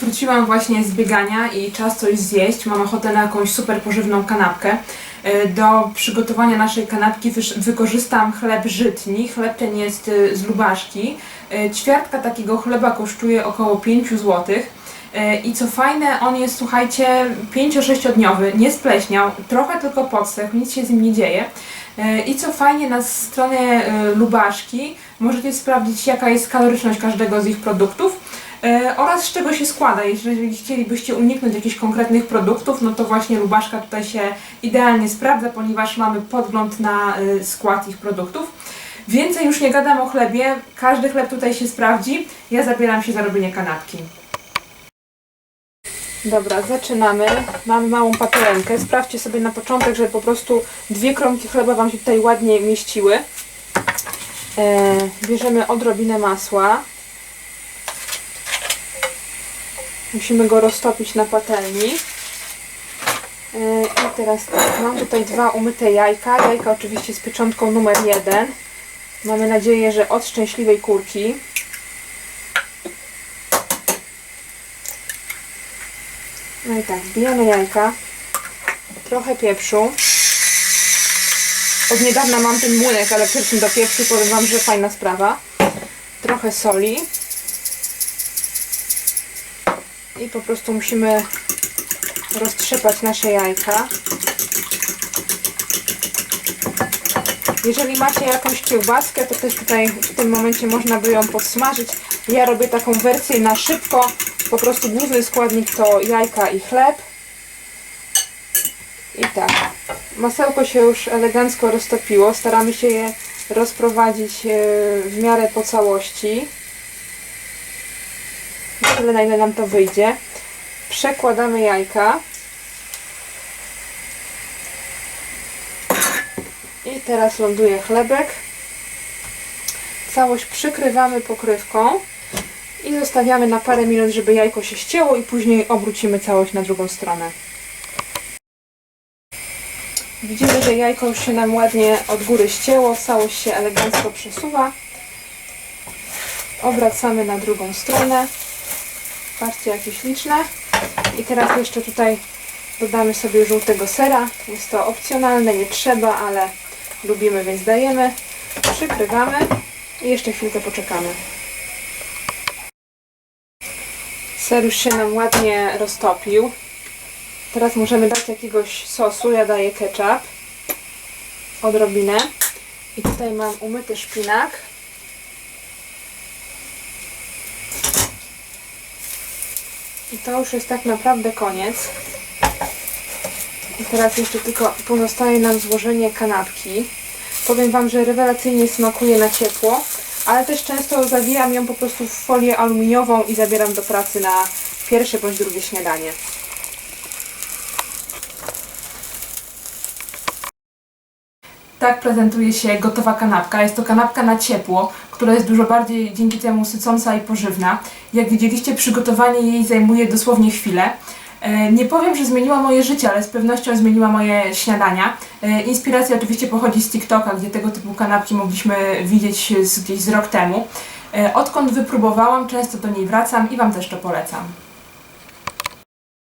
Wróciłam właśnie z biegania i czas coś zjeść. Mam ochotę na jakąś super pożywną kanapkę. E, Do przygotowania naszej kanapki wykorzystam chleb żytni. Chleb ten jest e, z lubaszki. E, Ćwiartka takiego chleba kosztuje około 5 zł. I co fajne, on jest, słuchajcie, 5-6-dniowy, nie spleśniał, trochę tylko podsechł, nic się z nim nie dzieje. E, I co fajnie, na stronie e, Lubaszki możecie sprawdzić, jaka jest kaloryczność każdego z ich produktów e, oraz z czego się składa. Jeżeli chcielibyście uniknąć jakichś konkretnych produktów, no to właśnie Lubaszka tutaj się idealnie sprawdza, ponieważ mamy podgląd na e, skład ich produktów. Więcej już nie gadam o chlebie, każdy chleb tutaj się sprawdzi. Ja zabieram się za robienie kanapki. Dobra, zaczynamy. Mamy małą patelenkę. Sprawdźcie sobie na początek, żeby po prostu dwie kromki chleba Wam się tutaj ładnie mieściły. E, bierzemy odrobinę masła. Musimy go roztopić na patelni. E, I teraz tak, mam tutaj dwa umyte jajka. Jajka oczywiście z pieczątką numer jeden. Mamy nadzieję, że od szczęśliwej kurki. No i tak, wbijamy jajka, trochę pieprzu. Od niedawna mam ten młynek elektryczny do pieprzu, powiem Wam, że fajna sprawa. Trochę soli. I po prostu musimy roztrzepać nasze jajka. Jeżeli macie jakąś kiełbaskę, to też tutaj w tym momencie można by ją podsmażyć. Ja robię taką wersję na szybko. Po prostu główny składnik to jajka i chleb. I tak. Masełko się już elegancko roztopiło. Staramy się je rozprowadzić e, w miarę po całości. Tyle, na ile nam to wyjdzie. Przekładamy jajka. I teraz ląduje chlebek. Całość przykrywamy pokrywką i zostawiamy na parę minut, żeby jajko się ścięło i później obrócimy całość na drugą stronę. Widzimy, że jajko już się nam ładnie od góry ścięło, całość się elegancko przesuwa. Obracamy na drugą stronę. Patrzcie, jakie śliczne. I teraz jeszcze tutaj dodamy sobie żółtego sera. Jest to opcjonalne, nie trzeba, ale lubimy, więc dajemy. Przykrywamy i jeszcze chwilkę poczekamy. Ser już się nam ładnie roztopił. Teraz możemy dać jakiegoś sosu. Ja daję ketchup. Odrobinę. I tutaj mam umyty szpinak. I to już jest tak naprawdę koniec. I teraz jeszcze tylko pozostaje nam złożenie kanapki. Powiem Wam, że rewelacyjnie smakuje na ciepło, ale też często zawijam ją po prostu w folię aluminiową i zabieram do pracy na pierwsze bądź drugie śniadanie. Tak prezentuje się gotowa kanapka. Jest to kanapka na ciepło, która jest dużo bardziej dzięki temu sycąca i pożywna. Jak widzieliście, przygotowanie jej zajmuje dosłownie chwilę. E, Nie powiem, że zmieniła moje życie, ale z pewnością zmieniła moje śniadania. E, Inspiracja oczywiście pochodzi z TikToka, gdzie tego typu kanapki mogliśmy widzieć gdzieś z rok temu. E, Odkąd wypróbowałam, często do niej wracam i Wam też to polecam.